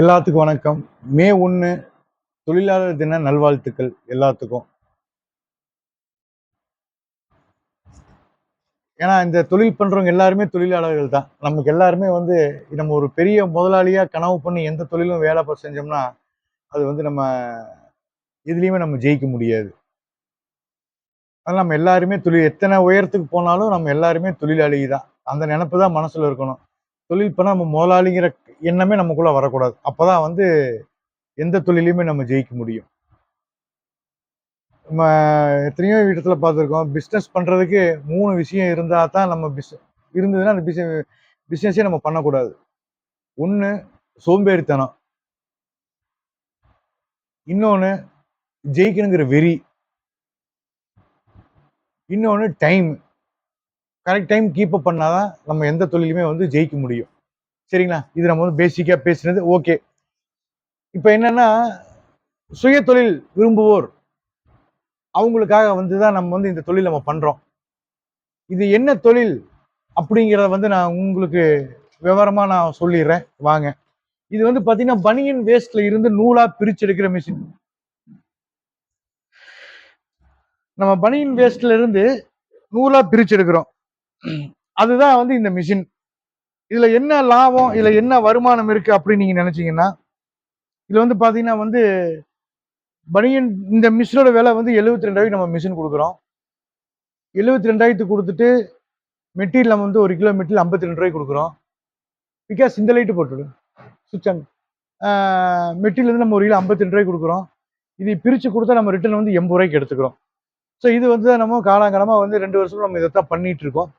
எல்லாத்துக்கும் வணக்கம். மே ஒன்று தொழிலாளர் தின நல்வாழ்த்துக்கள் எல்லாத்துக்கும். ஏன்னா இந்த தொழில் பண்ணுறவங்க எல்லாருமே தொழிலாளர்கள் தான். நமக்கு எல்லாருமே வந்து நம்ம ஒரு பெரிய முதலாளியாக கனவு பண்ணி எந்த தொழிலும் வேலை பார்த்து செஞ்சோம்னா அது வந்து நம்ம எதுலேயுமே நம்ம ஜெயிக்க முடியாது. அதனால் நம்ம எல்லாருமே தொழில் எத்தனை உயரத்துக்கு போனாலும் நம்ம எல்லாருமே தொழிலாளி தான் அந்த நினப்பு தான் மனசில் இருக்கணும். தொழில் பண்ணால் நம்ம முதலாளிங்கிற எண்ணமே நமக்குள்ளே வரக்கூடாது. அப்போ தான் வந்து எந்த தொழிலையுமே நம்ம ஜெயிக்க முடியும். நம்ம எத்தனையோ இடத்துல பார்த்துருக்கோம். பிஸ்னஸ் பண்ணுறதுக்கு மூணு விஷயம் இருந்தால் தான் நம்ம பிஸ் இருந்ததுன்னா அந்த பிஸ்னஸ் பிஸ்னஸே நம்ம பண்ணக்கூடாது. ஒன்று சோம்பேறித்தனம். இன்னொன்று ஜெயிக்கணுங்கிற வெறி. இன்னொன்று டைம் கரெக்ட் டைம் கீப்பப் பண்ணால் பண்ணாதான் நம்ம எந்த தொழிலுமே வந்து ஜெயிக்க முடியும். சரிங்களா? இது நம்ம வந்து பேசிக்காக பேசுனது ஓகே இப்போ என்னன்னா சுய தொழில் விரும்புவோர் அவங்களுக்காக வந்து தான் நம்ம வந்து இந்த தொழில் நம்ம பண்ணுறோம் இது என்ன தொழில் அப்படிங்கிறத வந்து நான் உங்களுக்கு விவரமாக நான் சொல்லிடுறேன். வாங்க. இது வந்து பார்த்தீங்கன்னா பனியன் வேஸ்ட்ல இருந்து நூலாக பிரிச்செடுக்கிற மிஷின் நம்ம பனியன் வேஸ்ட்ல இருந்து நூலாக பிரிச்சு எடுக்கிறோம். அதுதான் வந்து இந்த மிஷின் இதுல என்ன லாபம் இதுல என்ன வருமானம் இருக்கு அப்படின்னு நீங்க நினைச்சீங்கன்னா இதுல வந்து பாத்தீங்கன்னா வந்து பனியன் இந்த மிஷினோட விலை வந்து எழுபத்தி ரெண்டாயிரம் நம்ம மிஷின் கொடுக்குறோம். எழுபத்தி ரெண்டாயிரத்துக்கு கொடுத்துட்டு மெட்டீரியல் நம்ம வந்து ஒரு கிலோ மெட்டீரியல் ஐம்பத்தி ரெண்டு ரூபாய்க்கு கொடுக்குறோம். பிகாஸ் இந்த லைட்டு போட்டுடு. சுவிட்ச் ஆன் மெட்டீரியல் வந்து நம்ம ஒரு கிலோ ஐம்பத்தி ரெண்டு ரூபாய்க்கு கொடுக்குறோம். இதை பிரித்து கொடுத்தா நம்ம ரிட்டர்ன் வந்து எண்பது ரூபாய்க்கு எடுத்துக்கிறோம். ஸோ இது வந்து நம்ம காலாங்காலமாக வந்து ரெண்டு வருஷம் நம்ம இதை தான் பண்ணிட்டு இருக்கோம்.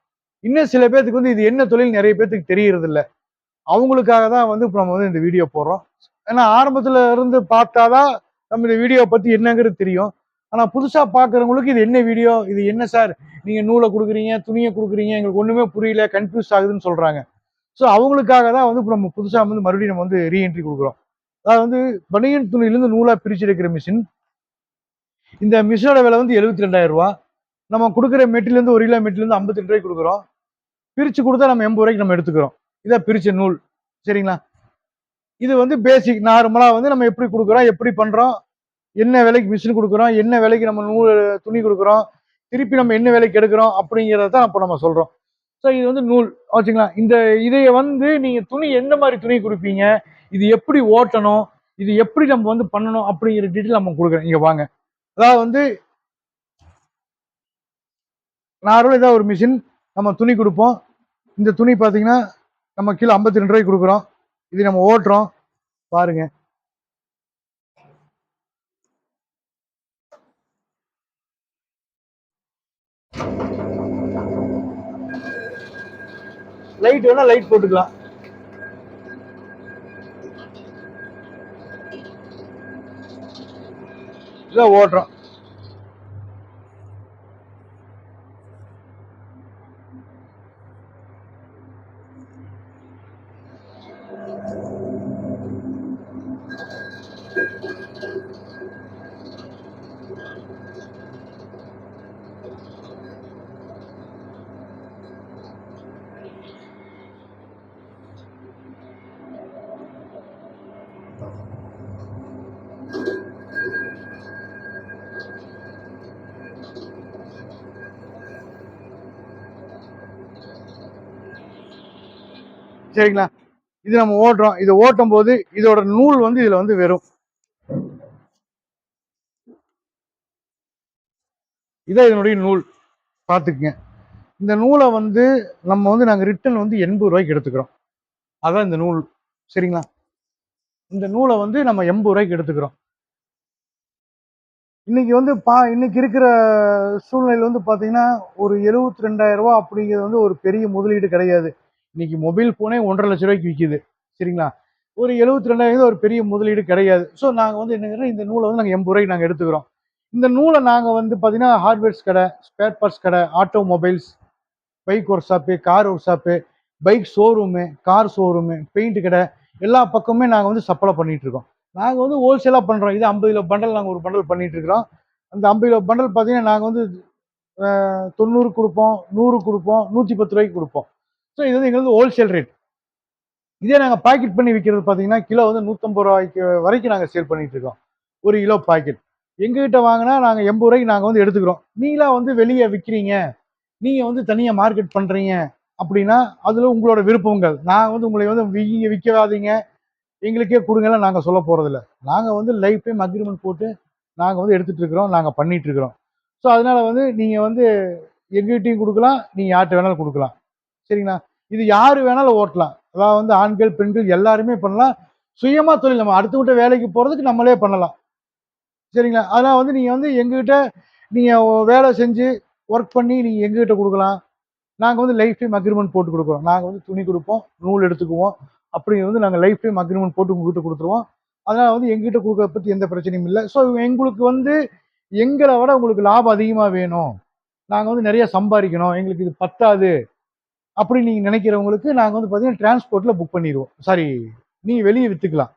இன்னும் சில பேர்த்துக்கு வந்து இது என்ன தொழில் நிறைய பேர்த்துக்கு தெரியறது இல்லை அவங்களுக்காக தான் வந்து இப்போ நம்ம வந்து இந்த வீடியோ போடுறோம். ஏன்னா ஆரம்பத்தில் இருந்து பார்த்தாதான் நம்ம இந்த வீடியோ பற்றி என்னங்கிறது தெரியும். ஆனால் புதுசாக பார்க்குறவங்களுக்கு இது என்ன வீடியோ இது என்ன சார்? நீங்கள் நூலை கொடுக்குறீங்க துணியை கொடுக்குறீங்க எங்களுக்கு ஒன்றுமே புரியல கன்ஃபியூஸ் ஆகுதுன்னு சொல்கிறாங்க ஸோ அவங்களுக்காக தான் வந்து இப்போ நம்ம புதுசாக வந்து மறுபடியும் நம்ம வந்து ரீஎன்ட்ரி கொடுக்குறோம். அதாவது வந்து பனியன் துணியிலேருந்து நூலாக பிரித்து எடுக்கிற மிஷின் இந்த மிஷினோட விலை வந்து எழுபத்தி ரெண்டாயிரம் ரூபா நம்ம கொடுக்குற மெட்டிலேருந்து ஒரு கிலோ மெட்டிலேருந்து ஐம்பத்தி ரெண்டு ரூபாய்க்கு கொடுக்குறோம். பிரித்து கொடுத்தா நம்ம எண்பது ரூபாய்க்கு நம்ம எடுத்துக்கிறோம். இதான் பிரித்த நூல். சரிங்களா? இது வந்து பேசிக் நார்மலாக வந்து நம்ம எப்படி கொடுக்குறோம் எப்படி பண்ணுறோம் என்ன விலைக்கு மிஷின் கொடுக்குறோம் என்ன விலைக்கு நம்ம நூல் துணி கொடுக்குறோம் திருப்பி நம்ம என்ன விலைக்கு எடுக்கிறோம் அப்படிங்கிறத தான் இப்போ நம்ம சொல்கிறோம் ஸோ இது வந்து நூல். வச்சுங்களா இந்த இதைய வந்து நீங்கள் துணி எந்த மாதிரி துணி கொடுப்பீங்க இது எப்படி ஓட்டணும் இது எப்படி நம்ம வந்து பண்ணணும் அப்படிங்கிற டீட்டெயில் நம்ம கொடுக்குறோம் இங்கே வாங்க. அதாவது வந்து நார்மலாக ஏதாவது ஒரு மிஷின் நம்ம துணி கொடுப்போம். இந்த துணி பார்த்தீங்கன்னா நம்ம கிலோ ஐம்பத்தி ரெண்டு ரூபாய்க்கு கொடுக்குறோம். இது நம்ம ஓட்டுறோம். பாருங்க. லைட் வேணா லைட் போட்டுக்கலாம். இதான் ஓட்டுறோம். சரிங்களா? இது நம்ம ஓட்டுறோம். இதை ஓட்டும் போது இதோட நூல் வந்து இதுல வந்து வெறும். இதான் இதனுடைய நூல். பார்த்துக்குங்க. இந்த நூலை வந்து நம்ம வந்து நாங்கள் ரிட்டன் வந்து எண்பது ரூபாய்க்கு எடுத்துக்கிறோம். அதான் இந்த நூல். சரிங்களா? இந்த நூலை வந்து நம்ம எண்பது ரூபாய்க்கு எடுத்துக்கிறோம். இன்னைக்கு வந்து பா இன்னைக்கு இருக்கிற சூழ்நிலையில் வந்து பார்த்தீங்கன்னா ஒரு எழுபத்தி ரெண்டாயிரம் ரூபா அப்படிங்கிறது வந்து ஒரு பெரிய முதலீடு கிடையாது. இன்னைக்கு மொபைல் ஃபோனே ஒன்றரை லட்ச ரூபாய்க்கு விற்கிது சரிங்களா? ஒரு எழுபத்தி ரெண்டாயிரம் ஒரு பெரிய முதலீடு கிடையாது. ஸோ நாங்கள் வந்து என்னங்கிறோம் இந்த நூலை வந்து நாங்கள் எண்பது ரூபாய்க்கு நாங்கள் எடுத்துக்கிறோம். இந்த நூலை நாங்கள் வந்து பார்த்தீங்கன்னா ஹார்ட்வேர்ஸ் கடை ஸ்பேர் பார்ட்ஸ் கடை automobiles bike work shop car work shop bike showroom car showroom paint கடை எல்லா பக்கமுமே நாங்கள் வந்து சப்ளை பண்ணிகிட்ருக்கோம் இருக்கோம். நாங்கள் வந்து ஹோல்சேலாக பண்ணுறோம் இது ஐம்பது கிலோ பண்டல் நாங்கள் ஒரு பண்டல் பண்ணிட்டு இருக்கிறோம். அந்த ஐம்பது கிலோ பண்டல் பார்த்தீங்கன்னா நாங்கள் வந்து தொண்ணூறு கொடுப்போம் நூறு கொடுப்போம் நூற்றி பத்து ரூபாய்க்கு கொடுப்போம். ஸோ இது வந்து எங்களுக்கு ஹோல்சேல் ரேட் இதே நாங்கள் பாக்கெட் பண்ணி விற்கிறது பார்த்தீங்கன்னா கிலோ வந்து நூற்றம்பது ரூபாய்க்கு வரைக்கும் நாங்கள் சேல் பண்ணிட்டு இருக்கோம். ஒரு கிலோ பாக்கெட் எங்ககிட்ட வாங்கினா நாங்கள் எண்பது ரூபாய்க்கு நாங்கள் வந்து எடுத்துக்கிறோம். நீங்களாக வந்து வெளியே விற்கிறீங்க நீங்கள் வந்து தனியாக மார்க்கெட் பண்ணுறீங்க அப்படின்னா அதில் உங்களோட விருப்பங்கள். நான் வந்து உங்களை வந்து நீங்க விற்காதீங்க. எங்களுக்கே கொடுங்கலாம் நாங்கள் சொல்ல போகிறதில்ல நாங்கள் வந்து லைஃப் டைம் அக்ரிமெண்ட் போட்டு நாங்கள் வந்து எடுத்துகிட்ருக்குறோம் இருக்கிறோம். நாங்க ஸோ அதனால வந்து நீங்கள் வந்து எங்ககிட்டையும் கொடுக்கலாம். நீங்கள் யார்கிட்ட வேணாலும் கொடுக்கலாம். சரிங்களா? இது யார் வேணாலும் ஓட்டலாம். அதாவது வந்து ஆண்கள் பெண்கள் எல்லாருமே பண்ணலாம். சுயமாக தொழில் நம்ம அடுத்தவங்கிட்ட வேலைக்கு போகிறதுக்கு நம்மளே பண்ணலாம். சரிங்களா? அதனால் வந்து நீங்கள் வந்து எங்ககிட்ட நீங்கள் வேலை செஞ்சு ஒர்க் பண்ணி நீங்கள் எங்ககிட்ட கொடுக்கலாம். நாங்கள் வந்து லைஃப் டைம் அக்ரிமெண்ட் போட்டு கொடுக்குறோம். நாங்கள் வந்து துணி கொடுப்போம் நூல் எடுத்துக்குவோம். அப்படிங்கிறது வந்து நாங்கள் லைஃப் டைம் அக்ரிமெண்ட் போட்டு உங்ககிட்ட கொடுத்துருவோம். அதனால் வந்து எங்ககிட்ட கொடுக்கறத பற்றி எந்த பிரச்சனையும் இல்லை. ஸோ எங்களுக்கு வந்து எங்களை விட உங்களுக்கு லாபம் அதிகமாக வேணும். நாங்கள் வந்து நிறைய சம்பாதிக்கணும். எங்களுக்கு இது பத்தாது. அப்படி நீங்க நினைக்கிறவங்களுக்கு நாங்க வந்து பாத்தீங்கன்னா டிரான்ஸ்போர்ட்ல புக் பண்ணிடுவோம் சாரி நீங்கள் வெளியே வித்துக்கலாம்.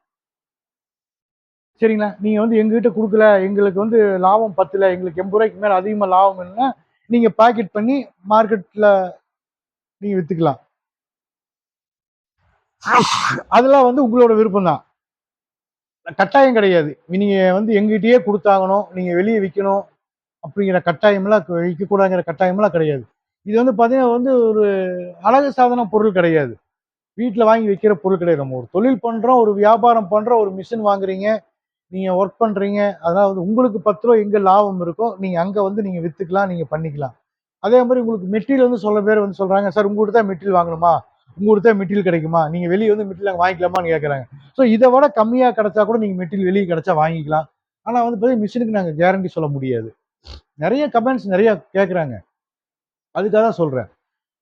சரிங்களா? நீங்க வந்து எங்ககிட்ட கொடுக்கல எங்களுக்கு வந்து லாபம் பத்தல எங்களுக்கு எண்பது ரூபாய்க்கு மேல அதிகமா லாபம் வேணும்னா நீங்க பாக்கெட் பண்ணி மார்க்கெட்ல நீங்க வித்துக்கலாம். அதெல்லாம் வந்து உங்களோட விருப்பம் தான் கட்டாயம் கிடையாது. நீங்க வந்து எங்கிட்டயே கொடுத்தாகணும் நீங்க வெளியே விற்கணும் அப்படிங்கிற கட்டாயமெல்லாம் விற்கக்கூடாங்கிற கட்டாயமெல்லாம் கிடையாது. இது வந்து பார்த்தீங்கன்னா வந்து ஒரு அழகு சாதன பொருள் கிடையாது. வீட்டில் வாங்கி வைக்கிற பொருள் கிடையாது. நம்ம ஒரு தொழில் பண்ணுறோம் ஒரு வியாபாரம் பண்ணுறோம் ஒரு மிஷின் வாங்குறீங்க நீங்கள் ஒர்க் பண்ணுறீங்க அதாவது உங்களுக்கு பத்து ரூபா எங்கே லாபம் இருக்கோ நீங்கள் அங்கே வந்து நீங்கள் விற்றுக்கலாம் நீங்கள் பண்ணிக்கலாம். அதே மாதிரி உங்களுக்கு மெட்டீரியல் வந்து சொல்ல பேர் வந்து சொல்கிறாங்க சார் உங்கள்கிட்ட தான் மெட்டீரியல் வாங்கணுமா? உங்கள்கிட்ட தான் மெட்டீரியல் கிடைக்குமா? நீங்கள் வெளியே வந்து மெட்டீரியல் வாங்கிக்கலாமான்னு கேட்குறாங்க ஸோ இதை விட கம்மியாக கிடைச்சா கூட நீங்கள் மெட்டீரியல் வெளியே கிடைச்சா வாங்கிக்கலாம். ஆனால் வந்து பார்த்தீங்கன்னா மிஷினுக்கு நாங்கள் கேரண்டி சொல்ல முடியாது. நிறைய கமெண்ட்ஸ் நிறையா கேட்குறாங்க அதுக்காக தான் சொல்கிறேன்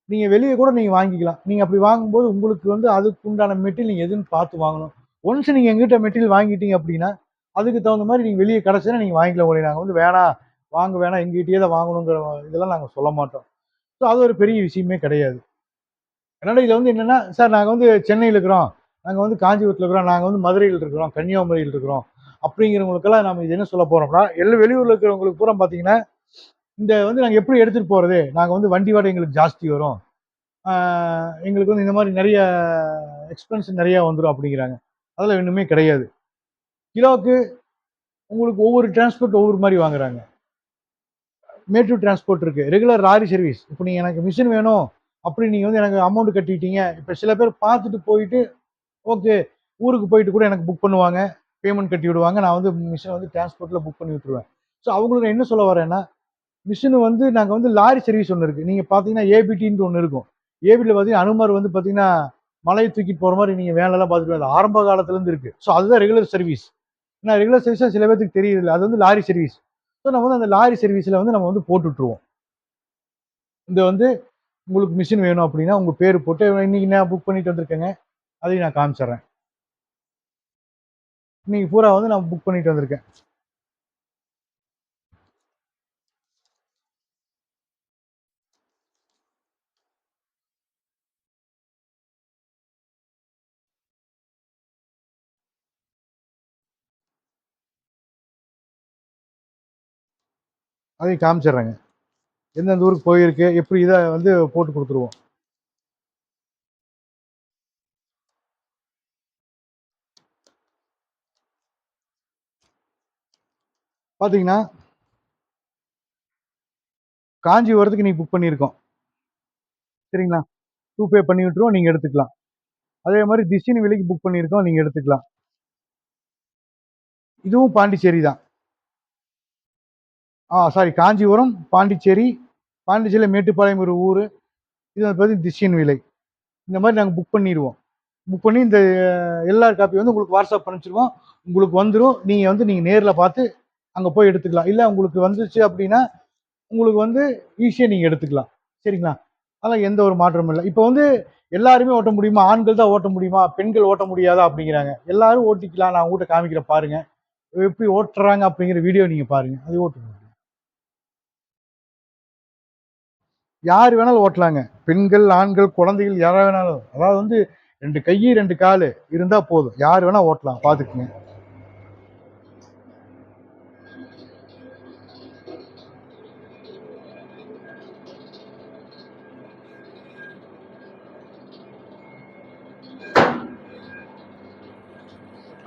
நீங்கள் வெளியே கூட நீங்கள் வாங்கிக்கலாம். நீங்கள் அப்படி வாங்கும்போது உங்களுக்கு வந்து அதுக்கு உண்டான மெட்டீரியல் நீங்கள் எதுன்னு பார்த்து வாங்கணும். ஒன்ஸ் நீங்கள் எங்கிட்ட மெட்டீரியல் வாங்கிட்டீங்க அப்படின்னா அதுக்கு தகுந்த மாதிரி நீங்கள் வெளியே கிடச்சினா நீங்கள் வாங்கிக்கலாம் உங்களை நாங்கள் வந்து வேணாம் வாங்க வேணாம் எங்கிட்டயே தான் வாங்கணுங்கிற இதெல்லாம் நாங்கள் சொல்ல மாட்டோம். ஸோ அது ஒரு பெரிய விஷயமே கிடையாது. அதனால் இதில் வந்து என்னென்னா சார் நாங்கள் வந்து சென்னையில் இருக்கிறோம். நாங்கள் வந்து காஞ்சிபுரத்தில் இருக்கிறோம். நாங்கள் வந்து மதுரையில் இருக்கிறோம். கன்னியாகுமரியில் இருக்கிறோம். அப்படிங்கிறவங்களுக்கெல்லாம் நம்ம இது என்ன சொல்ல போகிறோம்னா எல்லா வெளியூரில் இருக்கிறவங்களுக்கு பூரா பார்த்தீங்கன்னா இந்த வந்து நாங்கள் எப்படி எடுத்துகிட்டு போகிறது நாங்கள் வந்து வண்டி வாடகை எங்களுக்கு ஜாஸ்தி வரும். எங்களுக்கு வந்து இந்த மாதிரி நிறைய எக்ஸ்பென்ஸ் நிறையா வந்துடும் அப்படிங்கிறாங்க. அதெல்லாம் இன்னுமே கிடையாது. கிலோவுக்கு உங்களுக்கு ஒவ்வொரு டிரான்ஸ்போர்ட் ஒவ்வொரு மாதிரி வாங்குறாங்க. மேட்டூர் டிரான்ஸ்போர்ட் இருக்குது ரெகுலர் லாரி சர்வீஸ் இப்போ நீங்கள் எனக்கு மிஷின் வேணும் அப்படி நீங்கள் வந்து எனக்கு அமௌண்ட் கட்டிட்டீங்க. இப்போ சில பேர் பார்த்துட்டு போயிட்டு ஓகே ஊருக்கு போயிட்டு கூட எனக்கு புக் பண்ணுவாங்க. பேமெண்ட் கட்டி விடுவாங்க. நான் வந்து மிஷினை வந்து டிரான்ஸ்போர்ட்டில் புக் பண்ணி விட்டுருவேன். ஸோ அவங்களுக்கு நான் என்ன சொல்ல வரேன்னா மிஷின் வந்து நாங்கள் வந்து லாரி சர்வீஸ் ஒன்று இருக்குது நீங்கள் பார்த்தீங்கன்னா ஏபிடின்னு ஒன்று இருக்கும். ஏபிடியில் பார்த்தீங்கன்னா அனுமார் வந்து பார்த்தீங்கன்னா மலையை தூக்கிட்டு போகிற மாதிரி நீங்கள் வேலைலாம் பார்த்துட்டு அது ஆரம்ப காலத்துலேருந்து இருக்குது ஸோ அதுதான் ரெகுலர் சர்வீஸ் ஏன்னா ரெகுலர் சர்வீஸாக சில பேருக்கு தெரியல அது வந்து லாரி சர்வீஸ் ஸோ நம்ம வந்து அந்த லாரி சர்வீஸில் வந்து நம்ம வந்து போட்டு விட்ருவோம் இந்த வந்து உங்களுக்கு மிஷின் வேணும் அப்படின்னா உங்கள் பேர் போட்டு இன்னைக்கு நான் புக் பண்ணிட்டு வந்திருக்கேங்க. அதையும் நான் காமிச்சிட்றேன். இன்றைக்கி பூரா வந்து நான் புக் பண்ணிட்டு வந்திருக்கேன். அதையும் காமிச்சிடுறேங்க. எந்தெந்த ஊருக்கு போயிருக்கு எப்படி இதை வந்து போட்டு கொடுத்துருவோம். பார்த்தீங்கன்னா காஞ்சிபுரத்துக்கு நீங்கள் புக் பண்ணியிருக்கோம். சரிங்களா? டூ பே பண்ணி விட்டுருவோம் நீங்கள் எடுத்துக்கலாம். அதே மாதிரி திஷினி விலைக்கு புக் பண்ணியிருக்கோம் நீங்கள் எடுத்துக்கலாம். இதுவும் பாண்டிச்சேரி தான். ஆ சாரி காஞ்சிபுரம் பாண்டிச்சேரி பாண்டிச்சேரியில் மேட்டுப்பாளையம் ஒரு ஊர். இது வந்து பார்த்தீங்கன்னா திஷின் விலை. இந்த மாதிரி நாங்கள் புக் பண்ணிடுவோம். புக் பண்ணி இந்த எல்லா காப்பி வந்து உங்களுக்கு வாட்ஸ்அப் பண்ணிச்சிருவோம் உங்களுக்கு வந்துடும் நீங்கள் வந்து நீங்கள் நேரில் பார்த்து அங்கே போய் எடுத்துக்கலாம். இல்லை உங்களுக்கு வந்துச்சு அப்படின்னா உங்களுக்கு வந்து ஈஸியாக நீங்கள் எடுத்துக்கலாம். சரிங்களா? அதெல்லாம் எந்த ஒரு மாற்றமும் இல்லை. இப்போ வந்து எல்லாருமே ஓட்ட முடியுமா? ஆண்கள் தான் ஓட்ட முடியுமா? பெண்கள் ஓட்ட முடியாதா அப்படிங்கிறாங்க. எல்லாரும் ஓட்டிக்கலாம். நான் உங்கள்கிட்ட காமிக்கிறேன் பாருங்கள் எப்படி ஓட்டுறாங்க அப்படிங்கிற வீடியோ நீங்கள் பாருங்கள் அது ஓட்டு யார் வேணாலும் ஓட்டலாங்க. பெண்கள் ஆண்கள் குழந்தைகள் யாரா வேணாலும். அதாவது வந்து ரெண்டு கை ரெண்டு காலு இருந்தா போதும். யார் வேணா ஓட்டலாம். பாத்துக்குங்க.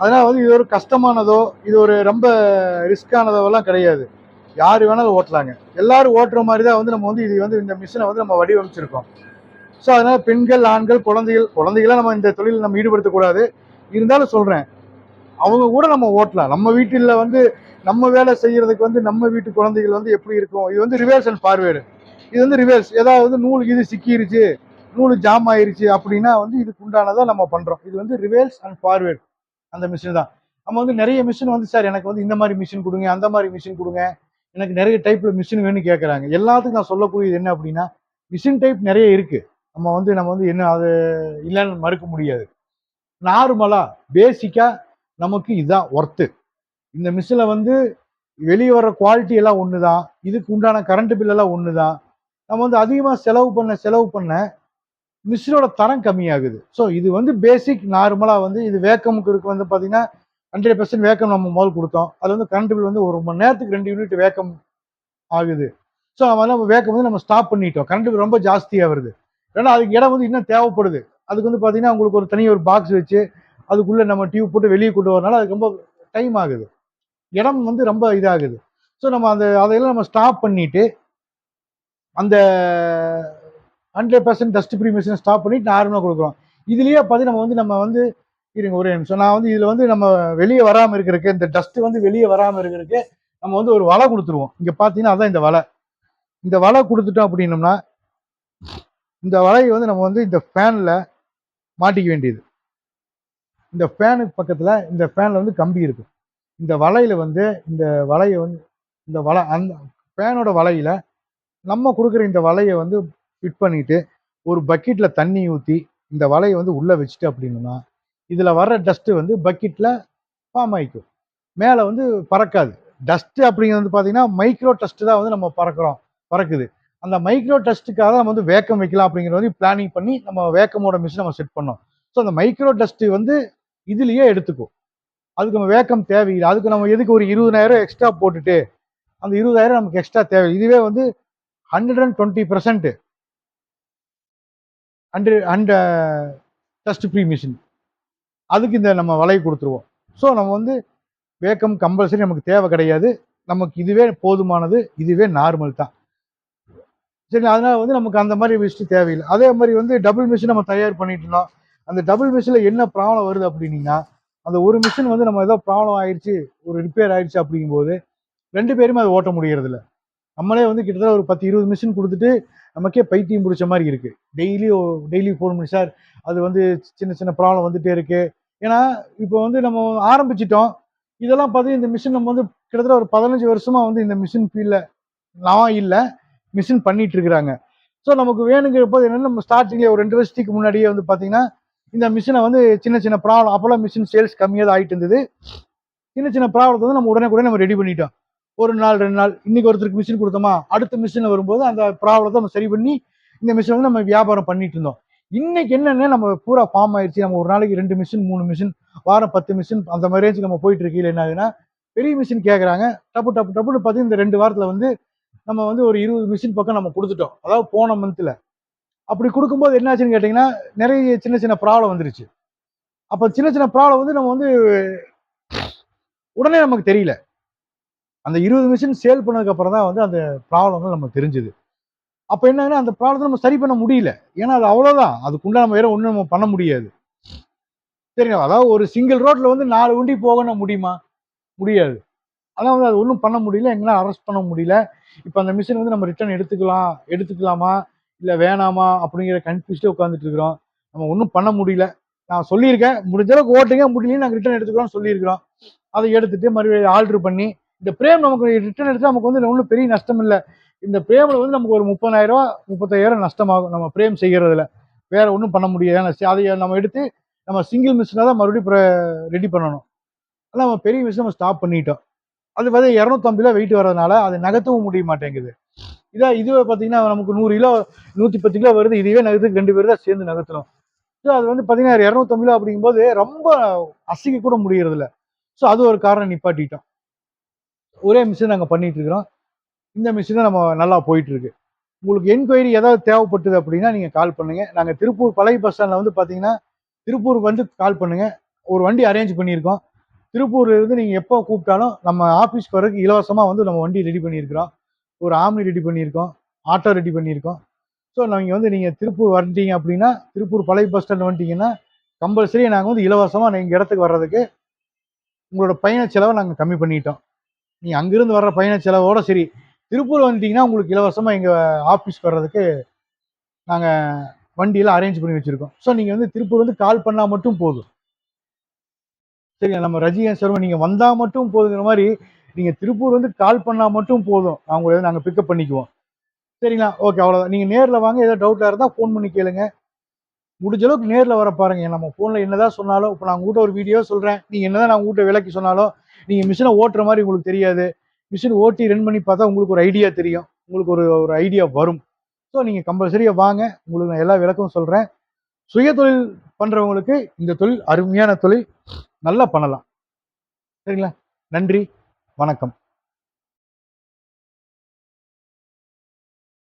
அதனால வந்து இது ஒரு கஷ்டமானதோ இது ஒரு ரொம்ப ரிஸ்கானதோ எல்லாம் கிடையாது. யார் வேணாலும் ஓட்டலாங்க. எல்லாரும் ஓட்டுற மாதிரி தான் வந்து நம்ம வந்து இது வந்து இந்த மிஷினை வந்து நம்ம வடிவமைச்சிருக்கோம். ஸோ அதனால் பெண்கள் ஆண்கள் குழந்தைகள் குழந்தைகளாக நம்ம இந்த தொழிலில் நம்ம ஈடுபடுத்தக்கூடாது இருந்தாலும் சொல்கிறேன் அவங்க கூட நம்ம ஓட்டலாம். நம்ம வீட்டில் வந்து நம்ம வேலை செய்கிறதுக்கு வந்து நம்ம வீட்டு குழந்தைகள் வந்து எப்படி இருக்கும்? இது வந்து ரிவர்ஸ் அண்ட் ஃபார்வேர்டு இது வந்து ரிவர்ஸ் ஏதாவது நூல் இது சிக்கிருச்சு நூல் ஜாம் ஆயிருச்சு அப்படின்னா வந்து இதுக்கு உண்டானதாக நம்ம பண்ணுறோம் இது வந்து ரிவர்ஸ் அண்ட் ஃபார்வேர்டு அந்த மிஷின் தான். நம்ம வந்து நிறைய மிஷின் வந்து சார் எனக்கு வந்து இந்த மாதிரி மிஷின் கொடுங்க அந்த மாதிரி மிஷின் கொடுங்க. எனக்கு நிறைய டைப்பில் மிஷின் வேணும்னு கேட்குறாங்க எல்லாத்துக்கும் நான் சொல்லக்கூடியது என்ன அப்படின்னா மிஷின் டைப் நிறைய இருக்குது நம்ம வந்து நம்ம வந்து என்ன அது இல்லைன்னு மறுக்க முடியாது. நார்மலாக பேசிக்காக நமக்கு இதுதான் ஒர்த்து இந்த மிஷினில் வந்து வெளியே வர குவாலிட்டி எல்லாம் ஒன்று தான் இதுக்கு உண்டான கரண்ட் பில்லெல்லாம் ஒன்று தான் நம்ம வந்து அதிகமாக செலவு பண்ண செலவு பண்ண மிஷினோட தரம் கம்மியாகுது. ஸோ இது வந்து பேசிக் நார்மலாக வந்து இது வேக்கமுக்கு இருக்கு வந்து பார்த்தீங்கன்னா ஹண்ட்ரட் பர்சன்ட் வேக்கம் நம்ம முதல் கொடுத்தோம். அது வந்து கரண்ட் பில் வந்து ஒரு மணி நேரத்துக்கு ரெண்டு யூனிட் வேக்கம் ஆகுது. ஸோ நம்ம நம்ம வேக்கம் வந்து நம்ம ஸ்டாப் பண்ணிட்டோம். கரண்ட் பில் ரொம்ப ஜாஸ்தியாக வருது. ஏன்னா அதுக்கு இடம் வந்து இன்னும் தேவைப்படுது. அதுக்கு வந்து பார்த்தீங்கன்னா உங்களுக்கு ஒரு தனி ஒரு பாக்ஸ் வச்சு அதுக்குள்ளே நம்ம டியூப் போட்டு வெளியே கொண்டு வரனால அது ரொம்ப டைம் ஆகுது. இடம் வந்து ரொம்ப இதாகுது. ஸோ நம்ம அந்த அதையெல்லாம் நம்ம ஸ்டாப் பண்ணிட்டு அந்த ஹண்ட்ரட் பர்சன்ட் டஸ்ட் ஃப்ரீ மிஷினை ஸ்டாப் பண்ணிட்டு நார்மலாக கொடுக்குறோம். இதுலேயே பார்த்து நம்ம வந்து நம்ம வந்து இருங்க ஒரே நிமிஷம். நான் வந்து இதில் வந்து நம்ம வெளியே வராமல் இருக்கிறதுக்கு இந்த டஸ்ட்டு வந்து வெளியே வராமல் இருக்கிறதுக்கு நம்ம வந்து ஒரு வலை கொடுத்துருவோம். இங்கே பார்த்தீங்கன்னா அதான் இந்த வலை. இந்த வலை கொடுத்துட்டோம் அப்படின்னம்னா இந்த வலையை வந்து நம்ம வந்து இந்த ஃபேனில் மாட்டிக்க வேண்டியது. இந்த ஃபேனுக்கு பக்கத்தில் இந்த ஃபேனில் வந்து கம்பி இருக்கும். இந்த வலையில் வந்து இந்த வலையை வந்து இந்த வலை அந்த ஃபேனோட வலையில் நம்ம கொடுக்குற இந்த வலையை வந்து ஃபிட் பண்ணிட்டு ஒரு பக்கெட்டில் தண்ணி ஊற்றி இந்த வலையை வந்து உள்ளே வச்சுட்டு அப்படின்னா இதில் வர்ற டஸ்ட்டு வந்து பக்கெட்டில் ஃபார்ம் ஆகிக்கும் மேலே வந்து பறக்காது. டஸ்ட்டு அப்படிங்கிறது வந்து பார்த்தீங்கன்னா மைக்ரோ டஸ்ட்டு தான் வந்து நம்ம பறக்கிறோம். பறக்குது. அந்த மைக்ரோ டஸ்ட்டுக்காக நம்ம வந்து வேக்கம் வைக்கலாம் அப்படிங்கிறது வந்து பிளானிங் பண்ணி நம்ம வேக்கமோட மிஷின் நம்ம செட் பண்ணோம். ஸோ அந்த மைக்ரோ டஸ்ட்டு வந்து இதுலேயே எடுத்துக்கும். அதுக்கு நம்ம வேக்கம் தேவையில்லை. அதுக்கு நம்ம எதுக்கு ஒரு இருபதாயிரம் எக்ஸ்ட்ரா போட்டுட்டு அந்த இருபதாயிரம் நமக்கு எக்ஸ்ட்ரா தேவை. இதுவே வந்து hundred and twenty percent hundred hundred dust free machine அதுக்கு இந்த நம்ம வலை கொடுத்துருவோம். ஸோ நம்ம வந்து வேக்கம் கம்பல்சரி நமக்கு தேவை கிடையாது. நமக்கு இதுவே போதுமானது இதுவே நார்மல் தான். சரி அதனால் வந்து நமக்கு அந்த மாதிரி விஷயம் தேவையில்லை. அதே மாதிரி வந்து டபுள் மிஷின் நம்ம தயார் பண்ணிட்டு இருந்தோம். அந்த டபுள் மிஷினில் என்ன ப்ராப்ளம் வருது அப்படின்னீங்கன்னா அந்த ஒரு மிஷின் வந்து நம்ம ஏதோ ப்ராப்ளம் ஆயிடுச்சு ஒரு ரிப்பேர் ஆயிடுச்சு அப்படிங்கும்போது ரெண்டு பேருமே அதை ஓட்ட முடியறதில்ல. நம்மளே வந்து கிட்டத்தட்ட ஒரு பத்து இருபது மிஷின் கொடுத்துட்டு நமக்கே பைத்தியம் பிடிச்ச மாதிரி இருக்குது டெய்லி டெய்லி ஃபோன் பண்ணி சார் அது வந்து சின்ன சின்ன ப்ராப்ளம் வந்துட்டே இருக்கு. ஏன்னா இப்போ வந்து நம்ம ஆரம்பிச்சிட்டோம். இதெல்லாம் பார்த்து இந்த மிஷின் நம்ம வந்து கிட்டத்தட்ட ஒரு பதினஞ்சு வருஷமா வந்து இந்த மிஷின் ஃபீல்டில் நான் இல்லை. மிஷின் பண்ணிட்டு இருக்கிறாங்க ஸோ நமக்கு வேணுங்கிற போது நம்ம ஸ்டார்டிங்ல ஒரு ரெண்டு வருஷத்துக்கு முன்னாடியே வந்து பார்த்தீங்கன்னா இந்த மிஷினை வந்து சின்ன சின்ன ப்ராப்ளம் அப்போல்லாம் மிஷின் சேல்ஸ் கம்மியாக தான் ஆகிட்டு இருந்தது. சின்ன சின்ன ப்ராப்ளத்தை வந்து நம்ம உடனே கூட நம்ம ரெடி பண்ணிட்டோம். ஒரு நாள் ரெண்டு நாள் இன்னைக்கு ஒருத்தருக்கு மிஷின் கொடுத்தோமா? அடுத்த மிஷினில் வரும்போது அந்த ப்ராப்ளத்தை நம்ம சரி பண்ணி இந்த மிஷின் வந்து நம்ம வியாபாரம் பண்ணிட்டு இருந்தோம். இன்னைக்கு என்னன்னா நம்ம பூரா ஃபார்ம் ஆயிடுச்சு. நம்ம ஒரு நாளைக்கு ரெண்டு மிஷின் மூணு மிஷின் வாரம் பத்து மிஷின் அந்த மாதிரி ரேஞ்சுக்கு நம்ம போயிட்டு இருக்கையில என்ன ஆகுதுன்னா பெரிய மிஷின் கேட்குறாங்க டப்பு டப்பு டப்புன்னு பார்த்து இந்த ரெண்டு வாரத்தில் வந்து நம்ம வந்து ஒரு இருபது மிஷின் பக்கம் நம்ம கொடுத்துட்டோம். அதாவது போன மந்த்தில் அப்படி கொடுக்கும்போது என்னாச்சுன்னு கேட்டிங்கன்னா நிறைய சின்ன சின்ன ப்ராப்ளம் வந்துருச்சு. அப்போ சின்ன சின்ன ப்ராப்ளம் வந்து நம்ம வந்து உடனே நமக்கு தெரியல. அந்த இருபது மிஷின் சேல் பண்ணதுக்கப்புறம் தான் வந்து அந்த ப்ராப்ளம் வந்து நமக்கு தெரிஞ்சுது. அப்போ என்னன்னா அந்த ப்ராப்ளத்தை நம்ம சரி பண்ண முடியல. ஏன்னா அது அவ்வளோதான் அதுக்குள்ள நம்ம வேற ஒன்றும் நம்ம பண்ண முடியாது. சரிங்களா அதாவது ஒரு சிங்கிள் ரோட்ல வந்து நாலு வண்டி போகணும் முடியுமா? முடியாது. அதான் வந்து அது ஒன்றும் பண்ண முடியல. எங்களால் அரெஸ்ட் பண்ண முடியல. இப்போ அந்த மிஷின் வந்து நம்ம ரிட்டர்ன் எடுத்துக்கலாம் எடுத்துக்கலாமா? இல்லை வேணாமா? அப்படிங்கிற கன்ஃபியூஸ்டே உட்காந்துட்டு இருக்கிறோம். நம்ம ஒன்றும் பண்ண முடியல. நான் சொல்லியிருக்கேன். முடிஞ்ச அளவுக்கு ஓட்டுங்க. முடியல நாங்கள் ரிட்டர்ன் எடுத்துக்கிறோம் சொல்லியிருக்கிறோம். அதை எடுத்துட்டு மறுபடியும் ஆல்ட்ரு பண்ணி இந்த பிரேம் நமக்கு ரிட்டர்ன் எடுத்து நமக்கு வந்து ஒன்றும் பெரிய நஷ்டம் இல்லை. இந்த பிரேமில் வந்து நமக்கு ஒரு முப்பதாயிரரூவா முப்பத்தாயிரம் நஷ்டமாகும். நம்ம பிரேம் செய்கிறதுல வேற ஒன்றும் பண்ண முடியாது. அதை நம்ம எடுத்து நம்ம சிங்கிள் மிஷினாக தான் மறுபடியும் ரெடி பண்ணணும். ஆனால் நம்ம பெரிய மிஷின் நம்ம ஸ்டாப் பண்ணிட்டோம். அது வந்து இரநூத்தம்பது வெயிட் வர்றதுனால அதை நகர்த்தவும் முடிய மாட்டேங்குது. இதான் இதுவே பார்த்தீங்கன்னா நமக்கு நூறு கிலோ நூற்றி பத்து கிலோ வருது. இதுவே நகர்த்துக்கு ரெண்டு பேர் தான் சேர்ந்து நகர்த்தணும். ஸோ அது வந்து பார்த்தீங்கன்னா இரநூத்தம்பது கிலோ அப்படிங்கும்போது ரொம்ப அசைக்க கூட முடியறதில்ல. ஸோ அது ஒரு காரணம் நிப்பாட்டிட்டோம். ஒரே மிஷின் நாங்கள் பண்ணிட்டு இருக்கிறோம். இந்த மிஷின் நம்ம நல்லா போயிட்டுருக்கு. உங்களுக்கு என்கொயரி ஏதாவது தேவைப்பட்டது அப்படின்னா நீங்கள் கால் பண்ணுங்கள் நாங்கள் திருப்பூர் பழைய பஸ் ஸ்டாண்டில் வந்து பார்த்தீங்கன்னா திருப்பூர் வந்து கால் பண்ணுங்கள் ஒரு வண்டி அரேஞ்ச் பண்ணியிருக்கோம். திருப்பூர்ல இருந்து எப்போ கூப்பிட்டாலும் நம்ம ஆஃபீஸ்க்கு வர்றதுக்கு இலவசமாக வந்து நம்ம வண்டி ரெடி பண்ணியிருக்கிறோம். ஒரு ஆம்னி ரெடி பண்ணியிருக்கோம். ஆட்டோ ரெடி பண்ணியிருக்கோம். ஸோ நீங்கள் வந்து நீங்கள் திருப்பூர் வந்துட்டீங்க அப்படின்னா திருப்பூர் பழைய பஸ் ஸ்டாண்ட் வந்துட்டீங்கன்னா கம்பல்சரி நாங்கள் வந்து இலவசமாக நீங்கள் இடத்துக்கு வர்றதுக்கு உங்களோட பயண செலவை நாங்கள் கம்மி பண்ணிட்டோம். நீங்கள் அங்கேருந்து வர்ற பயண செலவோட சரி திருப்பூர் வந்துட்டீங்கன்னா உங்களுக்கு இலவசமாக எங்கள் ஆஃபீஸ் வர்றதுக்கு நாங்கள் வண்டியெல்லாம் அரேஞ்ச் பண்ணி வச்சுருக்கோம். ஸோ நீங்கள் வந்து திருப்பூர் வந்து கால் பண்ணால் மட்டும் போதும். சரிங்க நம்ம ரஜினிகாந்த் சார் நீங்கள் வந்தால் மட்டும் போதுங்கிற மாதிரி நீங்கள் திருப்பூர் வந்து கால் பண்ணால் மட்டும் போதும். அவங்கள நாங்கள் பிக்கப் பண்ணிக்குவோம். சரிங்களா? ஓகே அவ்வளோதான் நீங்கள் நேரில் வாங்க. ஏதோ டவுட்டாக இருந்தால் ஃபோன் பண்ணி கேளுங்க. முடிஞ்ச அளவுக்கு நேரில் வர பாருங்க. நம்ம ஃபோனில் என்னதான் சொன்னாலும் இப்போ நான் உங்கள்கிட்ட ஒரு வீடியோ சொல்கிறேன் நீங்கள் என்னதான் நான் உங்கள்கிட்ட விளக்கி சொன்னாலும் நீங்கள் மிஷினை ஓட்டுற மாதிரி உங்களுக்கு தெரியாது. மிஷின் ஓட்டி ரன் பண்ணி பார்த்தா உங்களுக்கு ஒரு ஐடியா தெரியும். உங்களுக்கு ஒரு ஒரு ஐடியா வரும். ஸோ நீங்கள் கம்பல்சரியாக வாங்க. உங்களுக்கு நான் எல்லா விளக்கமும் சொல்கிறேன் சுய தொழில் பண்ணுறவங்களுக்கு இந்த தொழில் அருமையான தொழில் நல்லா பண்ணலாம். சரிங்களா? நன்றி. வணக்கம்.